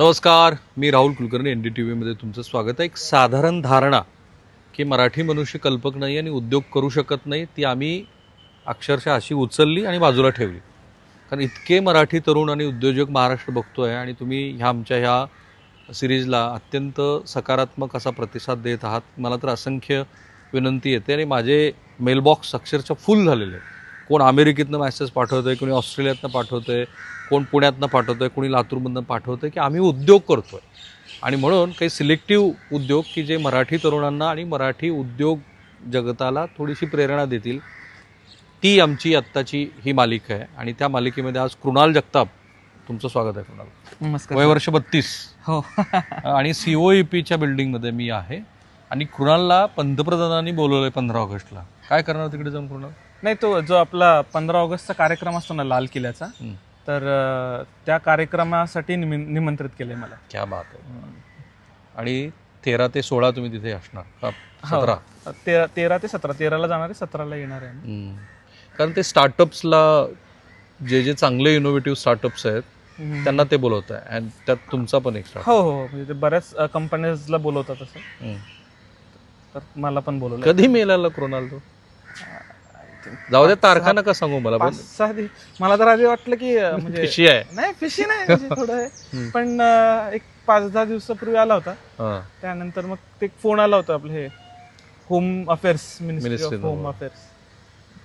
नमस्कार मी Rahul Kulkarni N D T व्हीमध्ये तुमचं स्वागत आहे. एक साधारण धारणा की मराठी मनुष्य कल्पक नाही आणि उद्योग करू शकत नाही ती आम्ही अक्षरशः अशी उचलली आणि बाजूला ठेवली. कारण इतके मराठी तरुण आणि उद्योजक महाराष्ट्र बघतो आहे आणि तुम्ही ह्या आमच्या ह्या सिरीजला अत्यंत सकारात्मक असा प्रतिसाद देत आहात. मला तर असंख्य विनंती येते आणि माझे मेलबॉक्स अक्षरशः फुल झालेले आहे कोण अमेरिकेतनं मॅसेज पाठवतंय कोणी ऑस्ट्रेलियातनं पाठवतंय कोण पुण्यातनं पाठवतंय कोणी लातूरमधनं पाठवतंय की आम्ही उद्योग करतोय. आणि म्हणून काही सिलेक्टिव्ह उद्योग की जे मराठी तरुणांना आणि मराठी उद्योग जगताला थोडीशी प्रेरणा देतील ती आमची आत्ताची ही मालिका आहे. आणि त्या मालिकेमध्ये आज कृणाल जगताप तुमचं स्वागत आहे कृणाल. नमस्कार. वय वर्ष बत्तीस. हो. आणि सी ओ ई पीच्या बिल्डिंगमध्ये मी आहे. आणि कृणालला पंतप्रधानांनी बोलवलंय पंधरा ऑगस्टला. काय करणार तिकडे जाऊन कृणाल? नाही तो जो आपला पंधरा ऑगस्टचा कार्यक्रम असतो ना लाल किल्ल्याचा हं. तर अं, त्या कार्यक्रमासाठी निमं- निमंत्रित केलंय मला. क्या बात आहे. आणि तेरा ते सोळा तुम्ही तिथे असणार का? सतरा? तेरा तेरा ते सतरा तेराला जाणार आहे सतराला येणार आहे हम्म. कारण ते स्टार्टअप्सला जे जे चांगले इनोव्हेटिव्ह स्टार्टअप्स आहेत हम्म. त्यांना ते बोलवत आहे आणि त्यात तुमचा पण एक स्टार्टअप हो हो. म्हणजे ते बऱ्याच कंपनीजला बोलवतात असं. तर मला पण बोलवलं कधी मेलाला कृणाल तो? जाऊ दे तारखा नका सांगू मला पण पाच सहा दिवस. मला तर आधी वाटलं की म्हणजे पिशी आहे. नाही फिशी नाही म्हणजे थोडं आहे. पण अं, एक पाच दहा दिवसापूर्वी आला होता. हा. त्यानंतर मग ते फोन आला होता आपलं हे home affairs ministry Ministry of home affairs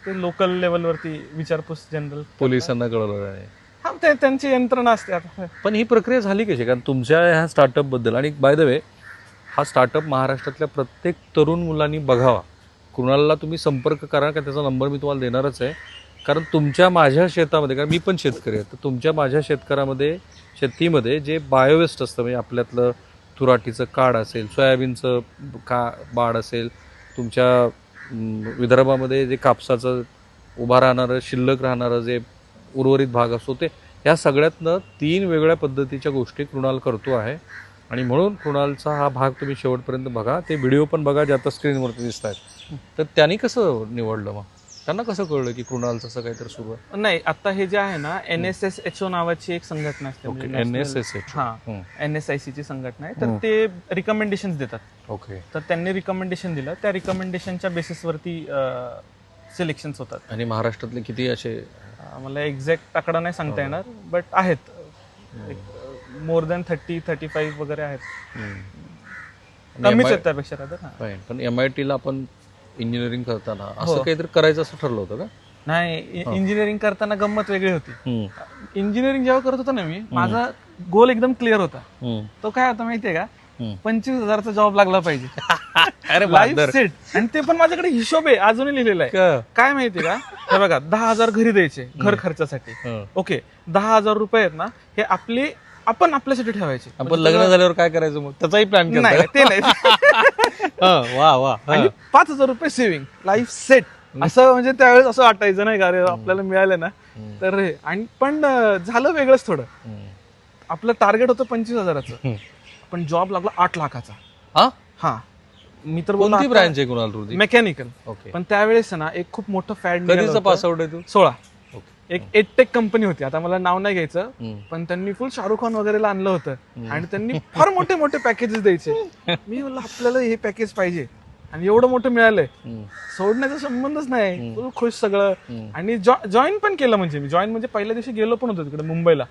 ते लोकल लेवलवरती विचारपूस जनरल पोलिसांना कळवलं नाही हा ते त्यांची यंत्रणा असते आता. पण ही प्रक्रिया झाली कशी? कारण तुमच्या ह्या स्टार्टअपबद्दल आणि बाय द वे हा स्टार्टअप महाराष्ट्रातल्या प्रत्येक तरुण मुलांनी बघावा. कृणालला तुम्ही संपर्क करा का त्याचा नंबर मी तुम्हाला देणारच आहे. कारण तुमच्या माझ्या शेतामध्ये कारण मी पण शेतकरी आहे तर तुमच्या माझ्या शेतकऱ्यामध्ये शेतीमध्ये जे बायोवेस्ट असतं म्हणजे आपल्यातलं तुराटीचं काड असेल सोयाबीनचं का बाड असेल तुमच्या विदर्भामध्ये जे कापसाचं उभा राहणारं शिल्लक राहणारं जे उर्वरित भाग असतो ते ह्या सगळ्यातनं तीन वेगळ्या पद्धतीच्या गोष्टी कृणाल करतो आहे. आणि म्हणून कृणालचा हा भाग तुम्ही शेवटपर्यंत बघा. ते व्हिडिओ पण बघा जे आता स्क्रीनवरती दिसत आहेत तर त्यांनी कसं निवडलं मग? त्यांना कसं कळलं की कृणालचं असं काहीतरी सुरू आहे? नाही आता हे जे आहे ना N S S H O नावाची एक संघटना असते. ओके म्हणजे एन एस एस एच हा एन एस आय ची संघटना आहे. तर ते रिकमेंडेशन देतात. ओके. तर त्यांनी रिकमेंडेशन दिलं. त्या रिकमेंडेशनच्या बेसिसवरती सिलेक्शन होतात. आणि महाराष्ट्रातले किती असे? मला एक्झॅक्ट आकडा नाही सांगता येणार बट आहेत. More than thirty thirty five वगैरे आहेत कमीच आहेत त्यापेक्षा हा. Fine. पण एम आय टीला आपण इंजिनिअरिंग करताना असं काहीतरी करायचं असं ठरलं होतं का नाही इंजिनिअरिंग करताना गंमत वेगळी होती. इंजिनिअरिंग जेव्हा करत होतो ना मी माझा गोल एकदम क्लिअर होता. तो काय होता माहितीये का. पंचवीस हजारचा जॉब लागला पाहिजे अरे. सेट आणि ते पण माझ्याकडे हिशोब आहे अजूनही लिहिलेला आहे? काय माहितीये का हे बघा दहा हजार घरी द्यायचे घर खर्चासाठी हं. ओके दहा हजार रुपये आहेत ना हे आपले आपण आपल्यासाठी ठेवायचे. आपण लग्न झाल्यावर काय करायचं मग? त्याचाही प्लॅन केला नाही ते नाही. वा वा आणि पाच हजार रुपये सेव्हिंग लाईफ सेट असं म्हणजे त्यावेळेस असं वाटायचं नाही का अरे आपल्याला मिळालं ना. तर आणि पण झालं वेगळंच थोडं. आपलं टार्गेट होतं पंचवीस हजाराचं. पण जॉब लागला आठ लाखाचा. हा? हा. मी तर कोणती ब्रँच आहे कुणाल मेकॅनिकल ओके पण त्यावेळेस ना एक खूप मोठं फॅड कधीचा पास आउट आहे तू? सोळा. एक एटेक कंपनी होती. आता मला नाव नाही घ्यायचं. पण त्यांनी फुल शाहरुख खान वगैरेला आणलं होतं. आणि त्यांनी फार मोठे मोठे पॅकेजेस द्यायचे. मी म्हणलं आपल्याला हे पॅकेज पाहिजे. आणि एवढं मोठं मिळालंय. सोडण्याचा संबंधच नाही. फुल खुश सगळं. आणि जॉईन पण केलं म्हणजे मी. जॉईन म्हणजे पहिल्या दिवशी गेलो पण होतो तिकडे मुंबईला.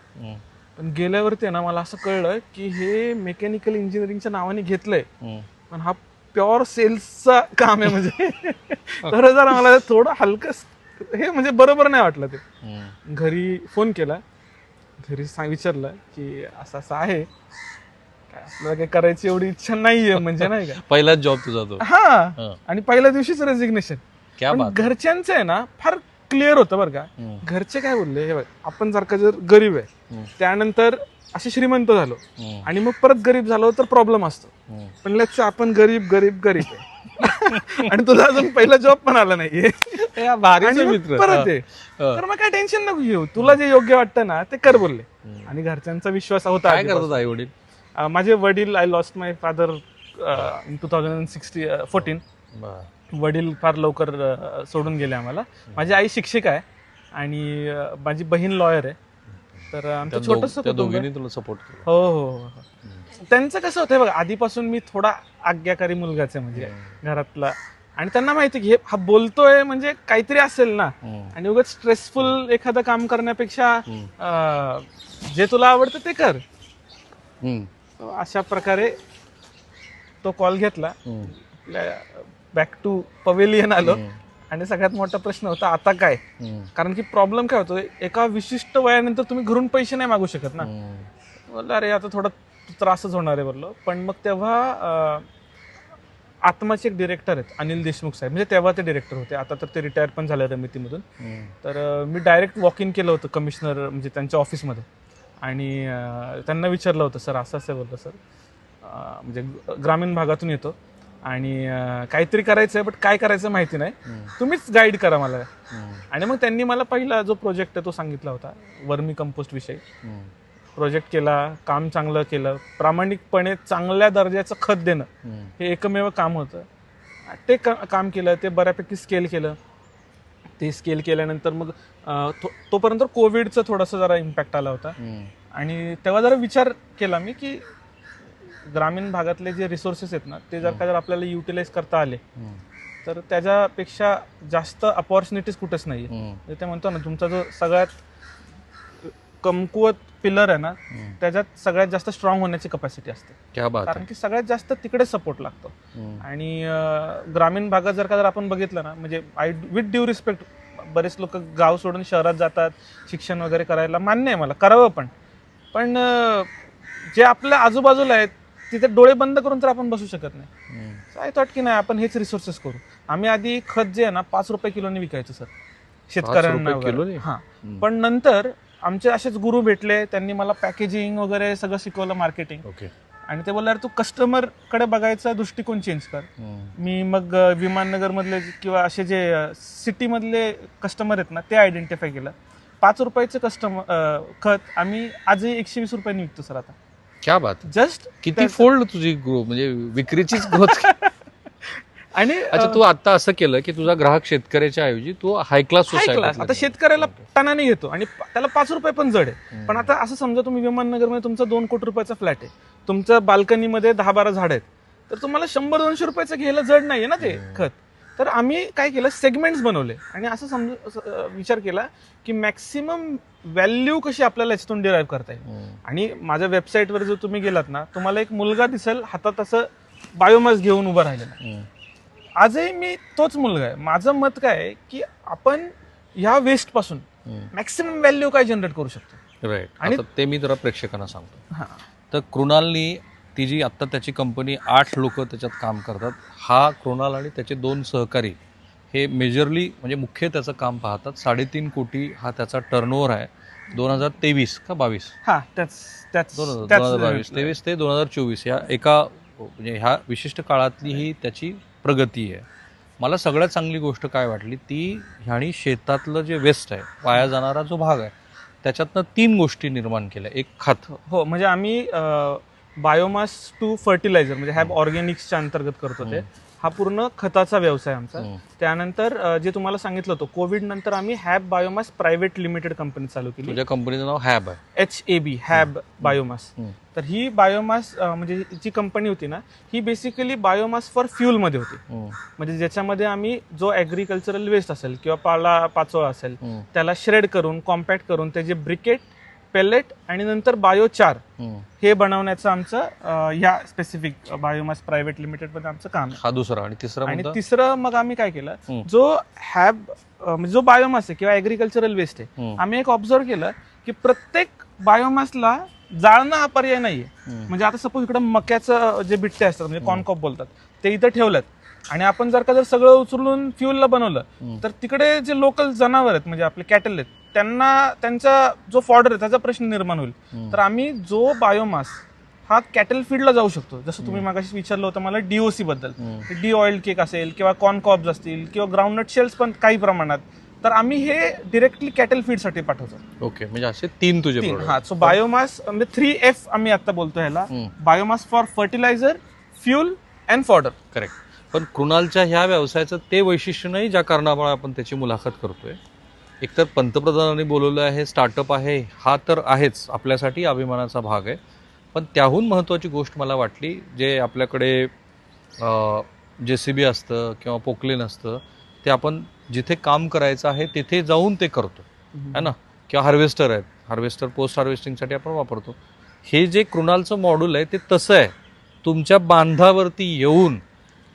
पण गेल्यावरती ना मला असं कळलं की हे मेकॅनिकल इंजिनिअरिंगच्या नावाने घेतलंय. पण हा प्युअर सेल्सचा काम आहे म्हणजे. तर जरा मला थोडं हलकं हे म्हणजे बरोबर नाही वाटलं ते. घरी फोन केला. घरी सांग विचारलं की असं असं आहे. काय आपल्याला काही करायची एवढी इच्छा नाहीये म्हणजे नाही का? पहिलाच जॉब तुझा तो. हा. आणि पहिल्या दिवशीच बात घरच्यांचं आहे ना फार क्लिअर होतं बरं का. घरचे काय बोलले? हे बघ आपण जर का जर गरीब आहे. त्यानंतर असे श्रीमंत झालो. आणि मग परत गरीब झालो तर प्रॉब्लेम असतो. पण लक्ष आपण गरीब गरीब गरीब आहे. आणि तुझा अजून पहिला जॉब पण आला नाहीये. मित्र. परत आहे. तर मग काय टेन्शन नको घेऊ. तुला जे योग्य वाटतं ना ते कर बोलले. आणि घरच्यांचा विश्वास होता काय. करतात आई वडील? माझे वडील I lost my father in two thousand sixty fourteen वडील फार लवकर सोडून गेले आम्हाला. माझी आई शिक्षिका आहे. आणि माझी बहीण लॉयर आहे. तर आमचं छोटस दोघींनी तुला सपोर्ट केला हो हो हो हो. त्यांचं कसं होतं बघा आधीपासून मी थोडा आज्ञाकारी मुलगाच आहे म्हणजे घरातला आणि त्यांना माहिती की हे हा बोलतोय म्हणजे काहीतरी असेल ना. आणि उगाच स्ट्रेसफुल एखादं काम करण्यापेक्षा जे तुला आवडतं ते कर. अशा प्रकारे तो कॉल घेतला. बॅक टू पवेलियन आलो. आणि सगळ्यात मोठा प्रश्न होता आता काय. कारण की प्रॉब्लेम काय होतो एका विशिष्ट वयानंतर तुम्ही घरून पैसे नाही मागू शकत ना. बोललो अरे आता थोडा त्रासच होणार आहे बोललो. पण मग तेव्हा आत्माचे एक डिरेक्टर आहेत अनिल देशमुख साहेब. म्हणजे तेव्हा ते डिरेक्टर होते. आता तर ते रिटायर पण झाले रमितीमधून. तर मी डायरेक्ट वॉक इन केलं होतं कमिशनर म्हणजे त्यांच्या ऑफिसमध्ये आणि त्यांना विचारलं होतं सर असं असं बोललं सर. म्हणजे ग्रामीण भागातून येतो. आणि काहीतरी करायचं आहे बट काय करायचं माहिती नाही. तुम्हीच गाईड करा मला. आणि मग त्यांनी मला पहिला जो प्रोजेक्ट आहे तो सांगितला होता वर्मी कंपोस्ट विषयी. प्रोजेक्ट केला काम चांगलं केलं प्रामाणिकपणे चांगल्या दर्जाचं खत देणं. हे एकमेव काम होतं ते काम केलं ते बऱ्यापैकी स्केल केलं ते स्केल केल्यानंतर मग तोपर्यंत कोविडचं थोडंसं जरा इम्पॅक्ट आला होता. आणि तेव्हा जरा विचार केला मी की ग्रामीण भागातले जे रिसोर्सेस आहेत ना ते जर का जर आपल्याला युटिलाइज करता आले हम्म. तर त्याच्यापेक्षा जास्त अपॉर्च्युनिटीज कुठेच नाही हम्म. म्हणजे ते म्हणतो ना तुमचा जो सगळ्यात कमकुवत पिलर आहे ना. त्याच्यात सगळ्यात जास्त स्ट्रॉंग होण्याची कपॅसिटी असते क्या बात कारण की सगळ्यात जास्त तिकडे सपोर्ट लागतो. आणि ग्रामीण भागात जर का जर आपण बघितलं ना म्हणजे आय विथ ड्यू रिस्पेक्ट बरेच लोक गाव सोडून शहरात जातात शिक्षण वगैरे करायला मान्य आहे मला करावं पण पण जे आपल्या आजूबाजूला आहेत तिथे डोळे बंद करून तर आपण बसू शकत नाही हम्म. आय थॉट की नाही आपण हेच रिसोर्सेस करू आम्ही आधी खत जे आहे ना पाच रुपये किलोने विकायचो सर शेतकऱ्यांना? वगैरे. हा. पण नंतर आमचे असेच गुरु भेटले त्यांनी मला पॅकेजिंग वगैरे सगळं शिकवलं मार्केटिंग ओके आणि ते बोलले "अरे तू कस्टमरकडे बघायचा दृष्टिकोन चेंज कर. मी मग अ, विमाननगर मधले किंवा असे जे सिटी मधले कस्टमर आहेत ना ते आयडेंटिफाय केलं पाच रुपयाचे कस्टमर खत आम्ही आजही एकशे वीस रुपयांनी विकतो सर आता क्या बात. जस्ट किती फोल्ड तुझी ग्रो म्हणजे विक्रीचीच ग्रोथ आणि अच्छा तू आता असं केलं की तुझा ग्राहक शेतकऱ्याच्या ऐवजी तू हाय क्लास हाय क्लास आता शेतकऱ्याला टनाने घेतो आणि त्याला पाच रुपये पण जड आहे. पण आता असं समजा तुम्ही विमाननगरमध्ये तुमचा दोन कोटी रुपयाचा फ्लॅट आहे. तुमचं बाल्कनीमध्ये दहा बारा झाड आहेत. तर तुम्हाला शंभर दोनशे रुपयाचं घ्यायला जड नाहीये ना ते खत? तर आम्ही काय केलं सेगमेंट्स बनवले. आणि असं समजू विचार केला की मॅक्सिमम व्हॅल्यू कशी आपल्याला याच्यातून डिराईव्ह करता येईल. आणि माझ्या वेबसाईटवर जर तुम्ही गेलात ना तुम्हाला एक मुलगा दिसेल हातात असं बायोमास घेऊन उभा राहिलेला आजही मी तोच मुलगा आहे. माझं मत काय आहे की आपण ह्या वेस्टपासून मॅक्सिमम व्हॅल्यू काय जनरेट करू शकतो? राईट आणि- ते मी जरा प्रेक्षकांना सांगतो. हा. तर कृणालनी ती जी आत्ता त्याची कंपनी आठ लोक त्याच्यात काम करतात हा कृणाल आणि त्याचे दोन सहकारी हे मेजरली म्हणजे मुख्य त्याचं काम पाहतात. साडेतीन कोटी हा त्याचा टर्नओव्हर आहे. दोन हजार तेवीस का बावीस? हा दोन हजार बावीस तेवीस ते दोन हजार चोवीस या एका म्हणजे ह्या विशिष्ट काळातली ही त्याची प्रगती आहे. मला सगळ्यात चांगली गोष्ट काय वाटली ती ह्यानी शेतातलं जे वेस्ट आहे वाया जाणारा जो भाग आहे त्याच्यातनं तीन गोष्टी निर्माण केल्या. एक खत. हो म्हणजे आम्ही बायोमास टू फर्टिलायझर म्हणजे हॅब ऑर्गॅनिक्सच्या अंतर्गत करतो ते हा पूर्ण खताचा व्यवसाय आमचा. त्यानंतर जे तुम्हाला सांगितलं होतं कोविड नंतर आम्ही Hab biomass private limited company चालू केली कंपनीचं नाव हॅब आहे H A B Hab biomass. तर ही बायोमास म्हणजे जी कंपनी होती ना ही बेसिकली बायोमास फॉर फ्युलमध्ये होती हम्म. म्हणजे ज्याच्यामध्ये आम्ही जो ॲग्रिकल्चरल वेस्ट असेल किंवा पाला पाचोळा असेल. त्याला श्रेड करून कॉम्पॅक्ट करून त्याचे ब्रिकेट पेलेट आणि नंतर बायोचार हम्म. हे बनवण्याचं आमचं या स्पेसिफिक बायोमास प्रायव्हेट लिमिटेडमध्ये आमचं काम आहे हा दुसरा आणि तिसरा आणि तिसरं मग आम्ही काय केलं. जो हॅब म्हणजे जो बायोमास आहे किंवा ॲग्रिकल्चरल वेस्ट आहे. आम्ही एक ऑब्झर्व केलं की प्रत्येक बायोमासला जाळणं हा पर्याय नाहीये. म्हणजे आता सपोज इकडे मक्याचं जे बिट्टे असतात म्हणजे कॉर्नकॉप बोलतात ते इथं ठेवलेत आणि आपण जर का जर सगळं उचलून फ्युलला बनवलं. तर तिकडे जे लोकल जनावर आहेत म्हणजे आपले कॅटल आहेत त्यांना त्यांचा जो फॉर्डर आहे त्याचा प्रश्न निर्माण होईल. तर आम्ही जो बायोमास हा कॅटल फीडला जाऊ शकतो जसं तुम्ही मागाशी विचारलं होतं मला डीओसी बद्दल. डी ऑइल केक असेल किंवा कॉर्न कॉब्स असतील किंवा ग्राउंडनट शेल्स पण काही प्रमाणात तर आम्ही हे डिरेक्टली कॅटल फीडसाठी पाठवतो ओके म्हणजे असे तीन तुझे. हा सो बायोमास म्हणजे थ्री एफ आम्ही आता बोलतो ह्याला. Biomass for fertiliser fuel and fodder correct पण कृणालच्या ह्या व्यवसायाचं ते वैशिष्ट्य नाही ज्या कारणामुळे आपण त्याची मुलाखत करतोय. एकतर पंतप्रधानांनी बोलवलं आहे स्टार्टअप आहे हा तर आहेच आपल्यासाठी अभिमानाचा भाग आहे. पण त्याहून महत्त्वाची गोष्ट मला वाटली जे आपल्याकडे जे सी बी असतं किंवा पोकलेन असतं ते आपण जिथे काम करायचं आहे तिथे जाऊन ते करतो. है ना? किंवा हार्वेस्टर आहेत. हार्वेस्टर पोस्ट हार्वेस्टिंगसाठी आपण वापरतो. हे जे कृणालचं मॉड्यूल आहे ते तसं आहे. तुमच्या बांधावरती येऊन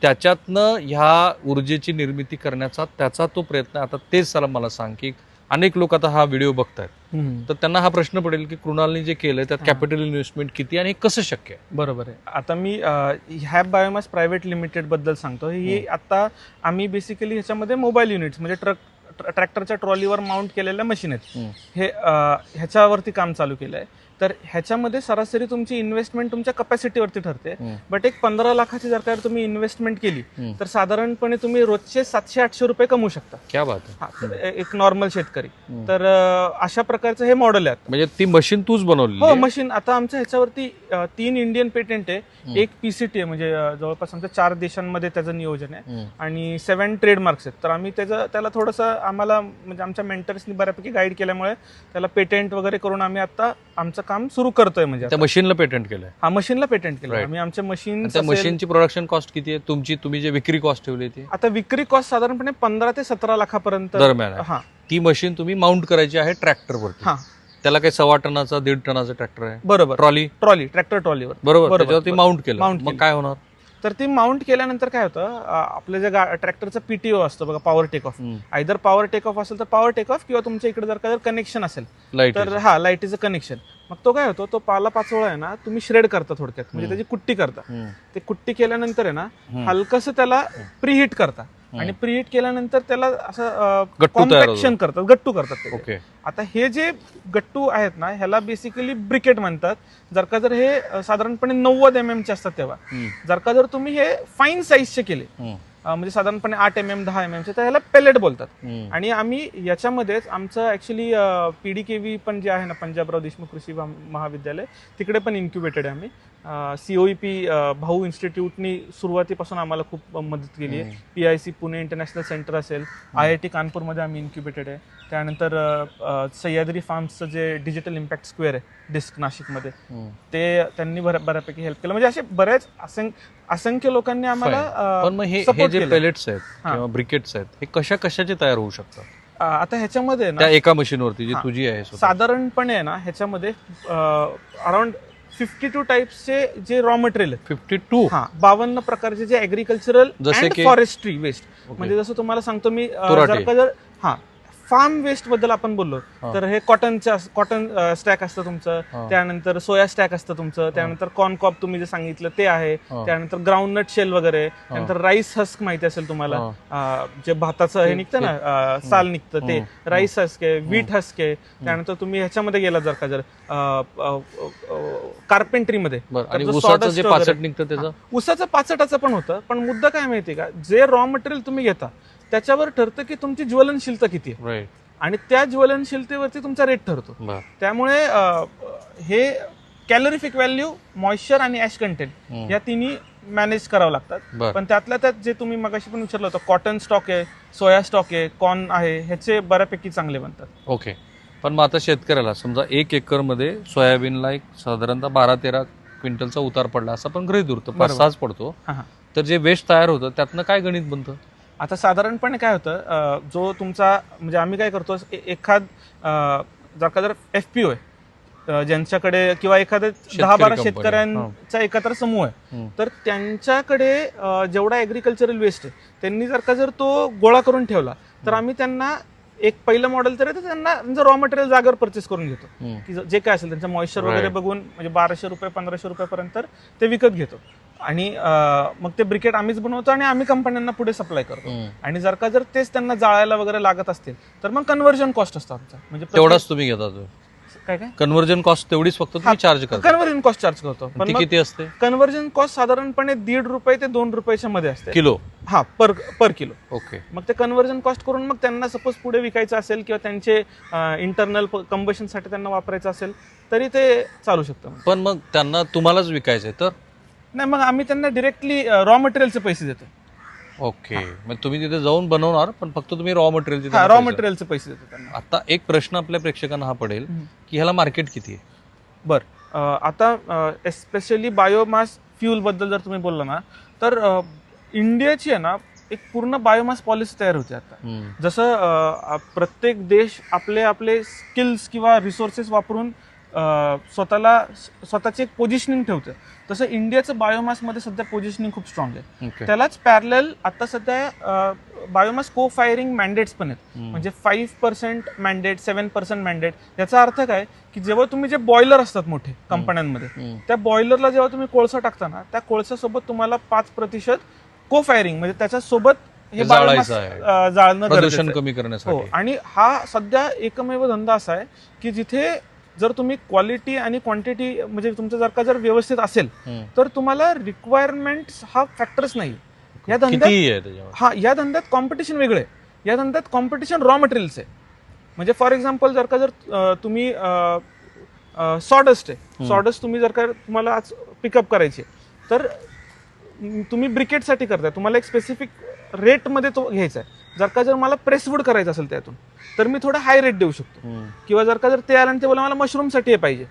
त्याच्यातनं ह्या ऊर्जेची निर्मिती करण्याचा त्याचा तो प्रयत्न. आता तेच सर मला सांग की अनेक लोक आता हा व्हिडिओ बघतायत. तर त्यांना हा प्रश्न पडेल की कृणालने जे केलंय त्यात. कॅपिटल इन्व्हेस्टमेंट किती आणि हे कसं शक्य आहे बरोबर आहे आता मी हॅप बायोमास प्रायव्हेट लिमिटेडबद्दल सांगतो ही आता आम्ही बेसिकली ह्याच्यामध्ये मोबाईल युनिट्स म्हणजे ट्रक ट्रॅक्टरच्या ट्रॉलीवर माउंट केलेल्या मशीन आहेत. हे ह्याच्यावरती काम चालू केलं आहे तर ह्याच्यामध्ये सरासरी तुमची इन्व्हेस्टमेंट तुमच्या कपॅसिटीवरती ठरते. बट एक पंधरा लाखाची जर का तुम्ही इन्व्हेस्टमेंट केली. तर साधारणपणे तुम्ही रोजचे सातशे आठशे रुपये कमवू शकता. क्या बात एक नॉर्मल शेतकरी. तर अशा प्रकारचं हे मॉडेल आहे म्हणजे ती मशीन तूच बनवली हो मशीन आता आमच्या ह्याच्यावरती तीन इंडियन पेटंट आहे. एक पीसीटी आहे म्हणजे जवळपास आमच्या चार देशांमध्ये त्याचं नियोजन आहे. आणि सेव्हन ट्रेडमार्क्स आहेत. तर आम्ही त्याचं त्याला थोडंसं आम्हाला म्हणजे आमच्या मेंटर्सनी बऱ्यापैकी गाईड केल्यामुळे त्याला पेटेंट वगैरे करून आम्ही आता आमचं काम सुरू करतोय म्हणजे त्या आता. मशीनला पेटंट केलंय. हा मशीनला पेटेंट केलं Right. आम्ही आमच्या मशीन त्या मशीनची प्रोडक्शन कॉस्ट किती आहे? तुमची तुम्ही जे विक्री कॉस्ट ठेवली ती? आता विक्री कॉस्ट साधारणपणे पंधरा ते सतरा लाखापर्यंत दरम्यान आहे. हा. ती मशीन तुम्ही माउंट करायची आहे ट्रॅक्टरवरती हा. त्याला काही सव्वा टनाचा दीड टनाचा ट्रॅक्टर आहे. बरोबर. ट्रॉली ट्रॉली ट्रॅक्टर ट्रॉलीवर बरोबर. माउंट केलं. Mount मग केलं. काय होणार? तर ती माउंट केल्यानंतर काय होतं आपलं जे ट्रॅक्टरचा पीटीओ असतो बघा power take off either power take off असेल तर पॉवर टेक ऑफ किंवा तुमच्या इकडे जर का जर कनेक्शन असेल तर हा लाईटीचं कनेक्शन मग तो काय होतो तो पाला पाचोळा आहे ना तुम्ही श्रेड करता थोडक्यात म्हणजे. त्याची कुट्टी करता. ते कुट्टी केल्यानंतर आहे ना. हलकस त्याला प्रीहीट करता. आणि प्रीहीट केल्यानंतर त्याला असं कॉम्पॅक्शन करतात गट्टू करतात ते. ओके. आता हे जे गट्टू आहेत ना ह्याला बेसिकली ब्रिकेट म्हणतात. जर का जर हे साधारणपणे नव्वद एम एम चे असतात तेव्हा. जर का जर तुम्ही हे फाईन साईजचे केले म्हणजे साधारणपणे आठ एम एम दहा एम एम चे तर ह्याला पेलेट बोलतात. आणि आम्ही याच्यामध्येच आमचं ऍक्च्युली पीडीकेव्ही पण जे आहे ना पंजाबराव देशमुख कृषी महा- महाविद्यालय तिकडे पण इन्क्युबेटेड आहे आम्ही. सीओईपी भाऊ इन्स्टिट्यूटनी सुरुवातीपासून आम्हाला खूप मदत केली आहे. P I C Pune international centre असेल आय आय टी कानपूरमध्ये आम्ही इन्क्युबेटेड आहे त्यानंतर सह्याद्री फार्म्सचं जे डिजिटल इम्पॅक्ट स्क्वेअर आहे डिस्क नाशिकमध्ये. ते त्यांनी बऱ्या- बऱ्यापैकी हेल्प केलं म्हणजे असे असं असंख्य लोकांनी आम्हाला अ, पण मग हे जे. पेलेट्स आहेत. किंवा ब्रिकेट्स आहेत हे कशा कशाचे तयार होऊ शकतात आता ह्याच्यामध्ये ना एका मशीनवरती जी. तुझी आहे. साधारणपणे आहे ना ह्याच्यामध्ये अराउंड फिफ्टी टू टाइप्सचे जे रॉ मटेरियल फिफ्टी टू हा बावन्न प्रकारचे जे ऍग्रिकल्चरल जसे अँड की? फॉरेस्ट्री वेस्ट म्हणजे जसं तुम्हाला सांगतो मी अ, तुराटे. जर का जर हा फार्म वेस्टबद्दल आपण बोललो. तर हे कॉटनच्या कॉटन स्टॅक असतं. तुमचं. त्यानंतर सोया स्टॅक असतं तुमचं. त्यानंतर कॉर्न कॉप तुम्ही जे सांगितलं ते आहे. त्यानंतर ग्राउंडनट शेल वगैरे. त्यानंतर राईस हस्क माहिती असेल तुम्हाला. जे भाताचं हे निघतं ना साल निघतं ते. राईस हस्क आहे व्हीट हस्क आहे. त्यानंतर तुम्ही ह्याच्यामध्ये गेला जर का जर कार्पेंट्रीमध्ये. उसाचं पाचटाचं पण होतं पण मुद्दा काय माहितीये का? जे रॉ मटेरियल तुम्ही घेता त्याच्यावर ठरतं की तुमची ज्वलनशीलता किती आहे. आणि त्या ज्वलनशीलतेवरती तुमचा रेट ठरतो. त्यामुळे हे कॅलरिफिक व्हॅल्यू मॉइश्चर आणि ऍश कंटेंट. या तिन्ही मॅनेज करावं लागतात. पण त्यातल्या त्यात जे तुम्ही मगाशी पण विचारलं होतं कॉटन स्टॉक आहे सोया स्टॉक आहे कॉर्न आहे ह्याचे बऱ्यापैकी चांगले बनतात. ओके पण मग आता शेतकऱ्याला समजा एक एकरमध्ये सोयाबीनला एक साधारणतः बारा तेरा क्विंटलचा उतार पडला असं पण गृहित धरतो पाच बरोबर. सहाच पडतो. तर जे वेस्ट तयार होतं त्यातनं काय गणित बनतं? आता साधारणपणे काय होतं जो तुमचा म्हणजे आम्ही काय करतो एखाद जर का जर एफ पी ओ आहे ज्यांच्याकडे किंवा एखाद्या दहा बारा. शेतकऱ्यांचा एकत्र समूह आहे. तर त्यांच्याकडे जेवढा ऍग्रिकल्चरल वेस्ट आहे त्यांनी जर का जर तो गोळा करून ठेवला तर आम्ही त्यांना एक पहिलं मॉडेल तर आहे तर त्यांना त्यांचं रॉ मटेरियल जागेवर परचेस करून घेतो हम्म. की ज- काय असेल त्यांचं मॉइश्चर वगैरे. बघून म्हणजे बाराशे रुपये पंधराशे रुपयापर्यंत ते विकत घेतो आणि अं, मग ते ब्रिकेट आम्हीच बनवतो आणि आम्ही कंपन्यांना पुढे सप्लाय करतो हम्म. आणि जर का जर तेच त्यांना जाळायला वगैरे लागत असतील तर मग कन्व्हर्जन कॉस्ट असतो आमचा म्हणजे तेवढाच तुम्ही घेता काय काय? कन्व्हर्जन कॉस्ट तेवढीच फक्त तुम्ही चार्ज करता. कन्व्हर्जन कॉस्ट चार्ज करतो. पण ती किती असते? कन्व्हर्जन कॉस्ट साधारणपणे दीड रुपये ते दोन रुपयाच्या मध्ये असते. किलो? हा पर पर किलो. ओके. मग ते कन्व्हर्जन कॉस्ट करून मग त्यांना सपोज पुढे विकायचं असेल किंवा त्यांचे इंटरनल कंबशनसाठी त्यांना वापरायचं असेल तरी ते चालू शकतं पण मग त्यांना तुम्हालाच विकायचंय तर? नाही मग आम्ही त्यांना डिरेक्टली रॉ मटेरियलचे पैसे देतो. ओके. मग तुम्ही तिथे जाऊन बनवणार पण फक्त तुम्ही रॉ मटेरियल रॉ मटेरियलचे पैसे देतो त्यांना. आता एक प्रश्न आपल्या प्रेक्षकांना हा पडेल. की ह्याला मार्केट किती आहे? बर. आता एस्पेशली बायोमास फ्यूल बद्दल जर तुम्ही बोलला ना तर इंडियाची आहे ना एक पूर्ण बायोमास पॉलिसी तयार होते आता. जसं प्रत्येक देश आपले आपले स्किल्स किंवा रिसोर्सेस वापरून स्वतःला स्वतःचे एक पोझिशनिंग ठेवतं. तसं इंडियाचं बायोमासमध्ये सध्या पोझिशनिंग खूप स्ट्रॉंग आहे. त्यालाच पॅरल आता सध्या बायोमास को फायरिंग मॅन्डेट्स पण आहेत. म्हणजे five percent mandate seven percent mandate याचा अर्थ काय? की जेव्हा तुम्ही जे बॉयलर असतात मोठे कंपन्यांमध्ये त्या बॉयलरला जेव्हा तुम्ही कोळसा टाकता ना त्या कोळशासोबत तुम्हाला पाच प्रतिशत को फायरिंग म्हणजे त्याच्यासोबत हे हे बायोमास जाळणं प्रदूषण. कमी हो. करण्यासाठी आणि हा सध्या एकमेव धंदा असा आहे की जिथे जर तुम्ही क्वालिटी आणि क्वांटिटी म्हणजे तुमचं जर का जर व्यवस्थित असेल. तर तुम्हाला रिक्वायरमेंट हा फॅक्टरच नाही. या धंद्यात हा या धंद्यात कॉम्पिटिशन वेगळं आहे. या धंद्यात कॉम्पिटिशन रॉ मटेरियल्स आहे. म्हणजे फॉर एक्झाम्पल जर का जर तुम्ही सॉडस्ट आहे. सॉडस्ट तुम्ही जर का तुम्हाला आज पिकअप करायचे तर तुम्ही ब्रिकेटसाठी करताय. तुम्हाला एक स्पेसिफिक रेटमध्ये तो घ्यायचा आहे. जर का जर मला प्रेसवूड करायचं असेल त्यातून तर मी थोडा हाय रेट देऊ शकतो. किंवा जर का जर ते आलं आणि ते बोला मला मशरूमसाठी हे पाहिजे.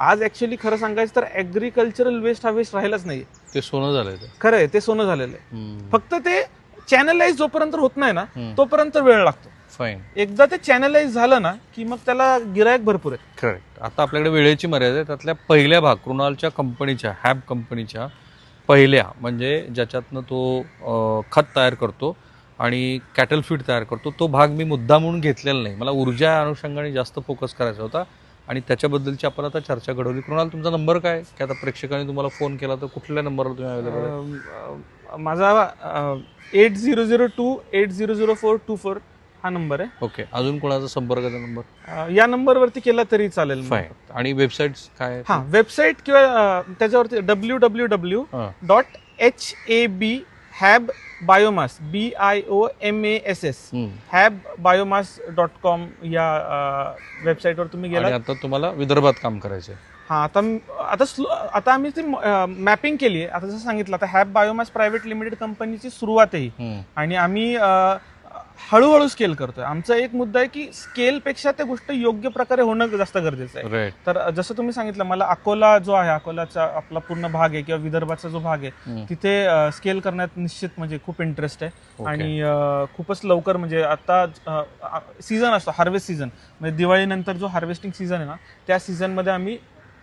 आज ऍक्च्युली खरं सांगायचं तर ऍग्रिकल्चरल वेस्ट हा वेस्ट राहिलाच नाही ते सोनं झालंय खरं आहे ते सोनं झालेलं आहे. फक्त ते चॅनलाइज जोपर्यंत होत नाही ना. तोपर्यंत वेळ लागतो. फाईन एकदा ते चॅनलाइज झालं ना की मग त्याला गिरायक भरपूर आहे करेक्ट आता आपल्याकडे वेळेची मर्यादा आहे. त्यातल्या पहिल्या भाग कृणालच्या कंपनीच्या हॅब कंपनीच्या पहिल्या म्हणजे ज्याच्यातनं तो खत तयार करतो आणि कॅटल फीड तयार करतो. तो भाग मी मुद्दा म्हणून घेतलेला नाही. मला ऊर्जा अनुषंगाने जास्त फोकस करायचा होता. आणि त्याच्याबद्दलची आपण आता चर्चा घडवली. कृणाल तुमचा नंबर काय? की आता प्रेक्षकांनी तुम्हाला फोन केला तर कुठल्या नंबरवर तुम्ही अवेलेबल आहे? माझा eight zero zero two eight zero zero four two four हा नंबर आहे. ओके अजून कोणाचा संपर्काचा नंबर या नंबरवरती केला तरी चालेल. आणि वेबसाईट्स काय? हा वेबसाईट किंवा त्याच्यावरती W W W. Dot H A B Hab biomass B I O M A S S. Hab biomass dot com या वेबसाईटवर तुम्ही गेला आता तुम्हाला विदर्भात काम करायचं हा आता आता स्लो आता आम्ही ती मॅपिंग केली आहे आता जसं सांगितलं आता हॅब बायोमास प्रायव्हेट लिमिटेड कंपनीची सुरुवात आहे ही. हम्म. आणि आम्ही हळूहळू स्केल करतोय. आमचा एक मुद्दा आहे की स्केलपेक्षा त्या गोष्ट योग्य प्रकारे होणं जास्त गरजेचं आहे. तर जसं तुम्ही सांगितलं मला अकोला जो आहे अकोलाचा आपला पूर्ण भाग आहे किंवा विदर्भाचा जो भाग आहे. तिथे स्केल करण्यात निश्चित म्हणजे खूप इंटरेस्ट आहे. आणि खूपच लवकर म्हणजे आता सीझन असतो हार्वेस्ट सीझन म्हणजे दिवाळीनंतर जो हार्वेस्टिंग सीझन आहे ना त्या सीझनमध्ये आम्ही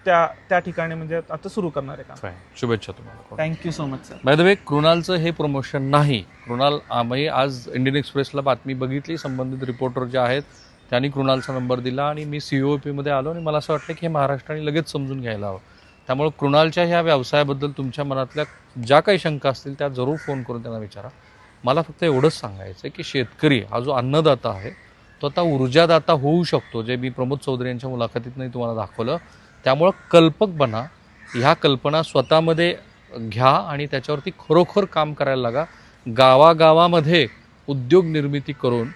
त्या त्या ठिकाणी म्हणजे आता सुरू करणार आहे फाईन शुभेच्छा तुम्हाला. Thank you so much sir by the way कृणालचं हे प्रमोशन नाही. कृणाल आम्ही आज इंडियन एक्सप्रेसला बातमी बघितली संबंधित रिपोर्टर जे आहेत त्यांनी कृणालचा नंबर दिला आणि मी सीओ मध्ये आलो आणि मला असं वाटलं की हे महाराष्ट्राने लगेच समजून घ्यायला हवं. त्यामुळे कृणालच्या ह्या व्यवसायाबद्दल तुमच्या मनातल्या ज्या काही शंका असतील त्या जरूर फोन करून त्यांना विचारा. मला फक्त एवढंच सांगायचं की शेतकरी हा जो अन्नदाता आहे तो आता ऊर्जादाता होऊ शकतो जे मी प्रमोद चौधरी यांच्या मुलाखतीतनंही तुम्हाला दाखवलं. त्यामुळं कल्पक बना. ह्या कल्पना स्वतःमध्ये घ्या आणि त्याच्यावरती खरोखर काम करायला लागा. गावागावामध्ये उद्योग निर्मिती करून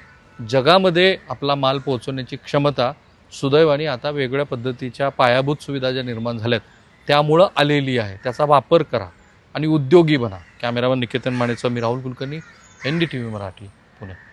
जगामध्ये आपला माल पोहोचवण्याची क्षमता सुदैवाने आता वेगळ्या पद्धतीच्या पायाभूत सुविधा ज्या निर्माण झाल्यात त्यामुळं आलेली आहे. त्याचा वापर करा आणि उद्योगी बना. कॅमेरामन निकेतन मानेचं मी Rahul Kulkarni N D T V Marathi Pune.